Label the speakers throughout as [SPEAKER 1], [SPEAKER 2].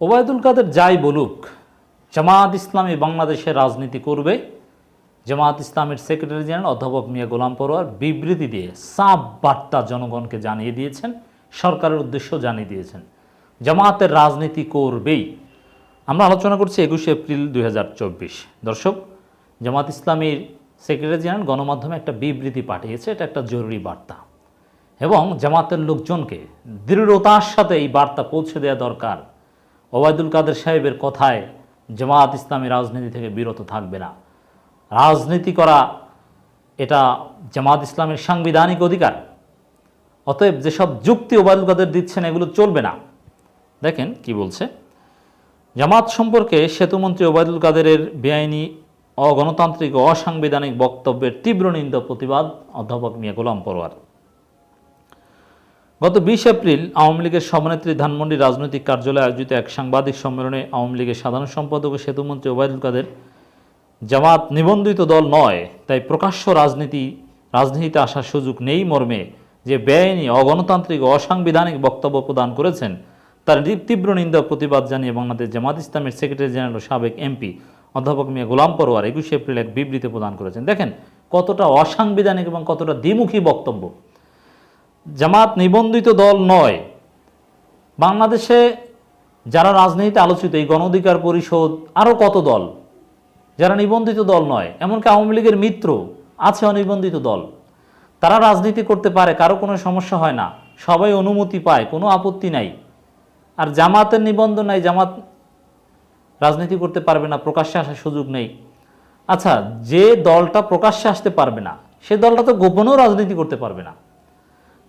[SPEAKER 1] ওবায়দুল কাদের যাই বলুক জামায়াত ইসলামী বাংলাদেশে রাজনীতি করবে জামায়াত ইসলামের সেক্রেটারি জেনারেল অধ্যাপক মিয়া গোলাম পরোয়ার বিবৃতি দিয়ে সাপ বার্তা জনগণকে জানিয়ে দিয়েছেন, সরকারের উদ্দেশ্য জানিয়ে দিয়েছেন। জামায়াতের রাজনীতি করবেই। আমরা আলোচনা করছি একুশে এপ্রিল দুই হাজার চব্বিশ। দর্শক, জামাত ইসলামীর সেক্রেটারি জেনারেল গণমাধ্যমে একটা বিবৃতি পাঠিয়েছে, এটা একটা জরুরি বার্তা। এবং জামাতের লোকজনকে দৃঢ়তার সাথে এই বার্তা পৌঁছে দেওয়া দরকার। ওবায়দুল কাদের সাহেবের কথায় জামাত ইসলামী রাজনীতি থেকে বিরত থাকবে না। রাজনীতি করা এটা জামাত ইসলামের সাংবিধানিক অধিকার। অতএব যেসব যুক্তি ওবায়দুল কাদের দিচ্ছেন এগুলো চলবে না। দেখেন কি বলছে জামাত সম্পর্কে সেতুমন্ত্রী ওবায়দুল কাদেরের বেআইনি, অগণতান্ত্রিক অসাংবিধানিক বক্তব্যের তীব্র নিন্দা প্রতিবাদ অধ্যাপক মিয়া গোলাম পরোয়ার। গত বিশ এপ্রিল আওয়ামী লীগের সভানেত্রী ধানমন্ডি রাজনৈতিক কার্যালয়ে আয়োজিত এক সাংবাদিক সম্মেলনে আওয়ামী লীগের সাধারণ সম্পাদক ও সেতুমন্ত্রী ওবায়দুল কাদের জামাত নিবন্ধিত দল নয়, তাই প্রকাশ্য রাজনীতি, রাজনীতিতে আসার সুযোগ নেই মর্মে যে বেআইনি, অগণতান্ত্রিক অসাংবিধানিক বক্তব্য প্রদান করেছেন, তার তীব্র নিন্দা প্রতিবাদ জানিয়ে বাংলাদেশ জামাত ইসলামের সেক্রেটারি জেনারেল সাবেক এমপি অধ্যাপক মিয়া গোলাম পরোয়ার একুশে এপ্রিল এক বিবৃতি প্রদান করেছেন। দেখেন কতটা অসাংবিধানিক এবং কতটা দ্বিমুখী বক্তব্য। জামাত নিবন্ধিত দল নয়। বাংলাদেশে যারা রাজনীতিতে আলোচিত, এই গণ অধিকার পরিষদ আরও কত দল? যারা নিবন্ধিত দল নয়, এমনকি আওয়ামী লীগের মিত্র আছে অনিবন্ধিত দল। তারা রাজনীতি করতে পারে, কারও কোনো সমস্যা হয় না। সবাই অনুমতি পায়, কোনো আপত্তি নাই। আর জামাতের নিবন্ধন নাই, জামাত রাজনীতি করতে পারবে না, প্রকাশ্যে আসার সুযোগ নেই। আচ্ছা যে দলটা প্রকাশ্যে আসতে পারবে না, সে দলটা তো গোপনেও রাজনীতি করতে পারবে না।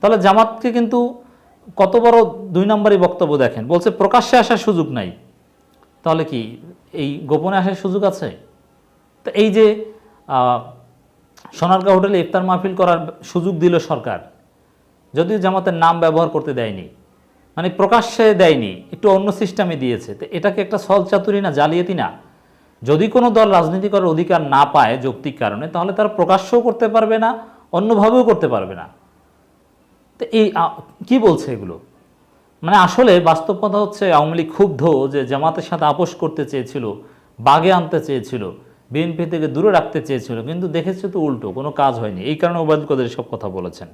[SPEAKER 1] তাহলে জামাতকে কিন্তু কত বড় দুই নম্বরই বক্তব্য দেখেন। বলছে, প্রকাশ্যে আসার সুযোগ নাই। তাহলে কি এই গোপনে আসার সুযোগ আছে? তো এই যে সোনারগাঁ হোটেলে ইফতার মাহফিল করার সুযোগ দিল সরকার, যদিও জামাতের নাম ব্যবহার করতে দেয়নি মানে প্রকাশ্যে দেয়নি, একটু অন্য সিস্টেমে দিয়েছে। তো এটাকে একটা সল চাতুরি না, জালিয়াতি না? যদি কোনো দল রাজনীতি করার অধিকার না পায় যৌক্তিক কারণে, তাহলে তারা প্রকাশ্যও করতে পারবে না, অন্যভাবেও করতে পারবে না। তো এই কি বলছে এগুলো? মানে আসলে বাস্তব কথা হচ্ছে আওয়ামী লীগ ক্ষুব্ধ যে জামাতের সাথে আপোষ করতে চেয়েছিল, বাগে আনতে চেয়েছিল, বিএনপি থেকে দূরে রাখতে চেয়েছিল, কিন্তু দেখেছে তো উল্টো, কোনো কাজ হয়নি। এই কারণে ওবায়দুল কাদের সব কথা বলেছেন।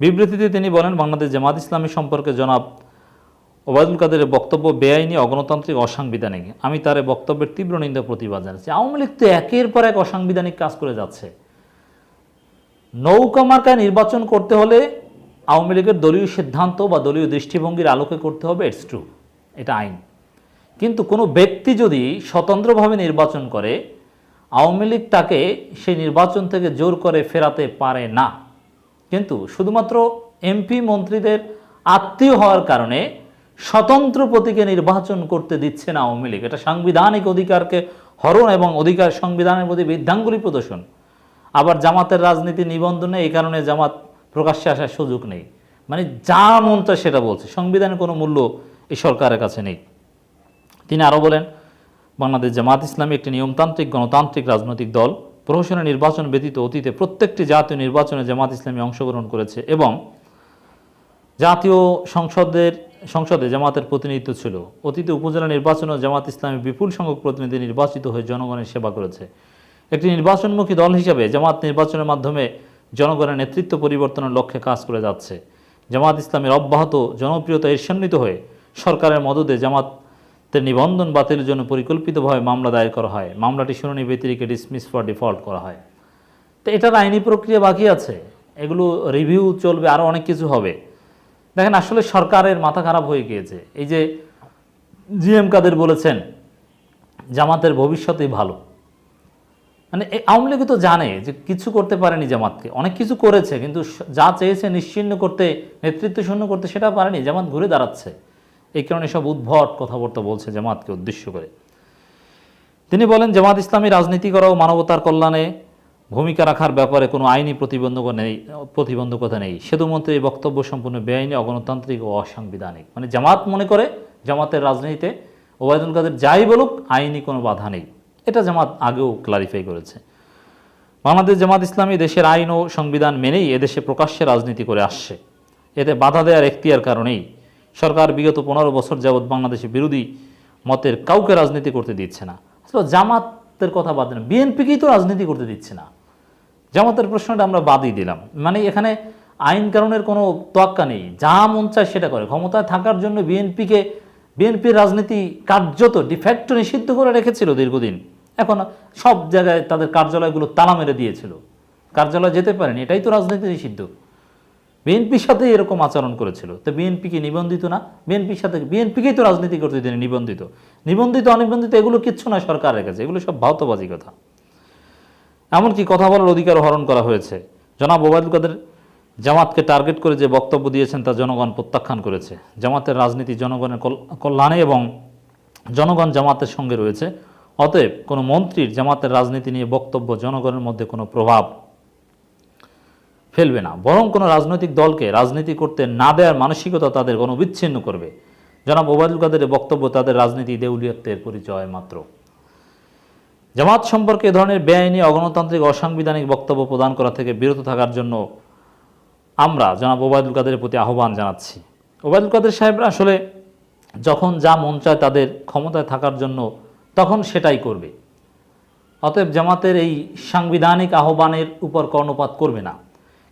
[SPEAKER 1] বিবৃতিতে তিনি বলেন, বাংলাদেশ জামাত ইসলামী সম্পর্কে জনাব ওবায়দুল কাদের বক্তব্য বেআইনি, অগণতান্ত্রিক, অসাংবিধানিক। আমি তার বক্তব্যের তীব্র নিন্দা প্রতিবাদ জানাচ্ছি। আওয়ামী লীগ তো একের পর এক অসাংবিধানিক কাজ করে যাচ্ছে। নৌকা মার্কায় নির্বাচন করতে হলে আওয়ামী লীগের দলীয় সিদ্ধান্ত বা দলীয় দৃষ্টিভঙ্গির আলোকে করতে হবে ইটস ট্রু এটা আইন। কিন্তু কোনো ব্যক্তি যদি স্বতন্ত্রভাবে নির্বাচন করে, আওয়ামী লীগ তাকে সেই নির্বাচন থেকে জোর করে ফেরাতে পারে না। কিন্তু শুধুমাত্র এমপি মন্ত্রীদের আত্মীয় হওয়ার কারণে স্বতন্ত্র প্রতীকে নির্বাচন করতে দিচ্ছে না আওয়ামী লীগ। এটা সাংবিধানিক অধিকারকে হরণ এবং অধিকার সংবিধানের প্রতি বৃদ্ধাঙ্গুলি প্রদর্শন। আবার জামাতের রাজনীতি নিবন্ধনে এই কারণে জামাত প্রকাশ্যে আসার সুযোগ নেই। মানে যা মন চায় সেটা বলছে। সংবিধানের কোনো মূল্য এই সরকারের কাছে নেই। তিনি আরও বলেন, বাংলাদেশ জামাত ইসলামী একটি নিয়মতান্ত্রিক, গণতান্ত্রিক রাজনৈতিক দল, প্রহসনের নির্বাচন ব্যতীত অতীতে প্রত্যেকটি জাতীয় নির্বাচনে জামাত ইসলামী অংশগ্রহণ করেছে এবং জাতীয় সংসদের, সংসদে জামাতের প্রতিনিধিত্ব ছিল। অতীতে উপজেলা নির্বাচনেও জামাত ইসলামী বিপুল সংখ্যক প্রতিনিধি নির্বাচিত হয়ে জনগণের সেবা করেছে। একটি নির্বাচনমুখী দল হিসাবে জামাত নির্বাচনের মাধ্যমে জনগণের নেতৃত্ব পরিবর্তনের লক্ষ্যে কাজ করে যাচ্ছে। জামাত ইসলামের অব্যাহত, জনপ্রিয়তা ঈর্ষান্বিত হয়ে সরকারের মদদে জামাতের নিবন্ধন বাতিলের জন্য পরিকল্পিতভাবে মামলা দায়ের করা হয়। মামলাটি শুনানি ব্যতিরিকে ডিসমিস ফর ডিফল্ট করা হয়। তো এটার আইনি প্রক্রিয়া বাকি আছে। এগুলো রিভিউ চলবে আরও অনেক কিছু হবে। দেখেন, আসলে সরকারের মাথা খারাপ হয়ে গিয়েছে। এই যে জিএম কাদের বলেছেন, জামাতের ভবিষ্যতেই ভালো। মানে আওয়ামী লীগ তো জানে যে কিছু করতে পারেনি জামাতকে। অনেক কিছু করেছে, কিন্তু যা চেয়েছে নিশ্চিন্ন করতে, নেতৃত্ব শূন্য করতে সেটা পারেনি, জামাত ঘুরে দাঁড়াচ্ছে। এই কারণে সব উদ্ভট কথাবার্তা বলছে জামাতকে উদ্দেশ্য করে। তিনি বলেন, জামাত ইসলামী রাজনীতি করা ও মানবতার কল্যাণে ভূমিকা রাখার ব্যাপারে কোনো আইনি প্রতিবন্ধক নেই, প্রতিবন্ধকতা নেই। সেতুমন্ত্রী এই বক্তব্য সম্পূর্ণ বেআইনি, অগণতান্ত্রিক ও অসাংবিধানিক। মানে জামাত মনে করে জামাতের রাজনীতিতে ওবায়দুল কাদের যাই বলুক, আইনি কোনো বাধা নেই। এটা জামাত আগেও ক্লারিফাই করেছে। বাংলাদেশ জামাত ইসলামী দেশের আইন ও সংবিধান মেনেই এদেশে প্রকাশ্যে রাজনীতি করে আসছে। এতে বাধা দেওয়ার এখতিয়ার কারণেই সরকার বিগত পনেরো বছর যাবৎ বাংলাদেশে বিরোধী মতের কাউকে রাজনীতি করতে দিচ্ছে না। আসলে জামাতের কথা বাদ দিন, বিএনপিকেই তো রাজনীতি করতে দিচ্ছে না। জামাতের প্রশ্নটা আমরা বাদই দিলাম। মানে এখানে আইন কারণের কোনো তোয়াক্কা নেই। যা মন চায় সেটা করে। ক্ষমতায় থাকার জন্য বিএনপিকে, বিএনপির রাজনীতি কার্যত ডিফ্যাক্ট নিষিদ্ধ করে রেখেছিল দীর্ঘদিন। এখন সব জায়গায় তাদের কার্যালয়গুলো তালা মেরে দিয়েছিল। কার্যালয় যেতে পারেনি, এটাই তো রাজনীতি নিষিদ্ধ। বিএনপির সাথে এরকম আচরণ করেছিল। তো বিএনপি কি নিবন্ধিত না? বিএনপির সাথে, বিএনপিকেই তো রাজনীতি করতে দিন নিবন্ধিত। নিবন্ধিত, অনিবন্ধিত, এগুলো কিচ্ছু না সরকার রেখেছে এগুলো সব ভাওতবাজি কথা। এমনকি কথা বলার অধিকার হরণ করা হয়েছে। জনাব ওবায়দুল কাদের জামাতকে টার্গেট করে যে বক্তব্য দিয়েছেন তা জনগণ প্রত্যাখ্যান করেছে। জামাতের রাজনীতি জনগণের কল্যাণে এবং জনগণ জামাতের সঙ্গে রয়েছে। অতএব কোনো মন্ত্রীর জামাতের রাজনীতি নিয়ে বক্তব্য জনগণের মধ্যে কোনো প্রভাব ফেলবে না। বরং কোনো রাজনৈতিক দলকে রাজনীতি করতে না দেওয়ার মানসিকতা তাদের গণবিচ্ছিন্ন করবে। জনাব ওবায়দুল কাদের বক্তব্য তাদের রাজনীতি দেউলিয়ত্বের পরিচয় মাত্র। জামাত সম্পর্কে এ ধরনের বেআইনি, অগণতান্ত্রিক, অসাংবিধানিক বক্তব্য প্রদান করা থেকে বিরত থাকার জন্য আমরা জনাব ওবায়দুল কাদের প্রতি আহ্বান জানাচ্ছি। ওবায়দুল কাদের সাহেবরা আসলে যখন যা মন চায় তাদের ক্ষমতায় থাকার জন্য তখন সেটাই করবে। অতএব জামাতের এই সাংবিধানিক আহ্বানের উপর কর্ণপাত করবে না।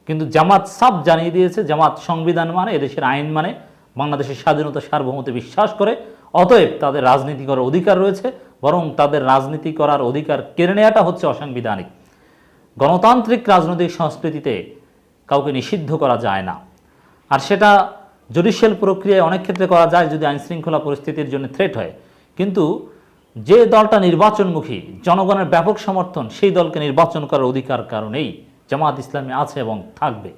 [SPEAKER 1] কিন্তু জামাত সাব জানিয়ে দিয়েছে, জামাত সংবিধান মানে এদেশের আইন মানে বাংলাদেশের স্বাধীনতা সার্বভৌমত্বে বিশ্বাস করে। অতএব তাদের রাজনীতি করার অধিকার রয়েছে, বরং তাদের রাজনীতি করার অধিকার কেড়ে নেওয়াটা হচ্ছে অসাংবিধানিক। গণতান্ত্রিক রাজনৈতিক সংস্কৃতিতে কাউকে নিষিদ্ধ করা যায় না। আর সেটা জুডিশিয়াল প্রক্রিয়ায় অনেক ক্ষেত্রে করা যায় যদি আইনশৃঙ্খলা পরিস্থিতির জন্য থ্রেট হয়। কিন্তু যে দলটা নির্বাচনমুখী, জনগণের ব্যাপক সমর্থন, সেই দলকে নির্বাচন করার অধিকার কারণেই জামাত ইসলামী আছে এবং থাকবে।